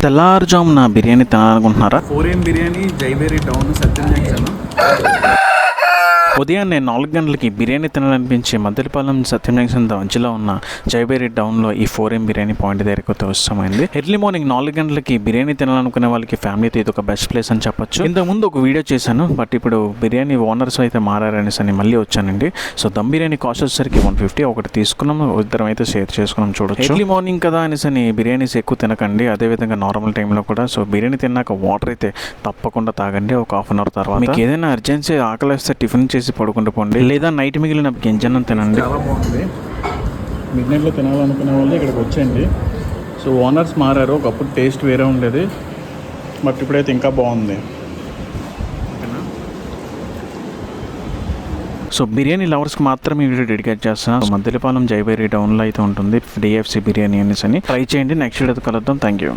తెల్లారుజామున బిర్యానీ తినాలనుకుంటున్నారా? ఫోర్ బిర్యానీ జైవేరి town Satyam junction ఉదయాన్నే నాలుగు గంటలకి బిర్యానీ తినాలనిపించి మద్దెలపాలెం సత్యం జంక్షన్ మధ్యలో ఉన్న జైబేరి టౌన్లో ఈ ఫోర్ ఎం బిర్యానీ పాయింట్ దగ్గరకు వస్తామైంది ఎర్లీ మార్నింగ్ నాలుగు గంటలకి బిర్యానీ తినాలనుకునే వాళ్ళకి ఫ్యామిలీతో ఇది ఒక బెస్ట్ ప్లేస్ అని చెప్పొచ్చు. ఇంతకు ముందు ఒక వీడియో చేశాను బట్ ఇప్పుడు బిర్యానీ ఓనర్స్ అయితే మారారనేసి అని మళ్ళీ వచ్చానండి. సో దమ్ బిర్యానీ కాస్ట్ వచ్చేసరికి వన్ ఫిఫ్టీ ఒకటి తీసుకున్నాం ఇద్దరం అయితే షేర్ చేసుకున్నాం చూడొచ్చు. ఎర్లీ మార్నింగ్ కదా అనేసి అని బిర్యానీస్ ఎక్కువ తినకండి. అదేవిధంగా నార్మల్ టైంలో కూడా సో బిర్యానీ తిన్నాక వాటర్ అయితే తప్పకుండా తాగండి ఒక హాఫ్ అన్ అవర్ తర్వాత. మీకు ఏదైనా అర్జెన్సీ ఆకలి వేస్తే టిఫిన్ చేసి పడుకుంటూ పోండి. లేదా నైట్ మిగిలిన గింజనం తినండి. చాలా బాగుంది. మిడ్ నైట్లో తినాలనుకునే వాళ్ళు ఇక్కడికి వచ్చేయండి. సో ఓనర్స్ మారారు. ఒకప్పుడు టేస్ట్ వేరే ఉండేది. బట్ ఇప్పుడైతే ఇంకా బాగుంది. సో బిర్యానీ లవర్స్కి మాత్రమే వీడియో డెడికేట్ చేస్తాను మద్దెలపాలెం జైబేరి టౌన్లో అయితే ఉంటుంది డిఎఫ్సి బిర్యానీ అనేసి అని ట్రై చేయండి. నెక్స్ట్ వీడియో కలుద్దాం. Thank you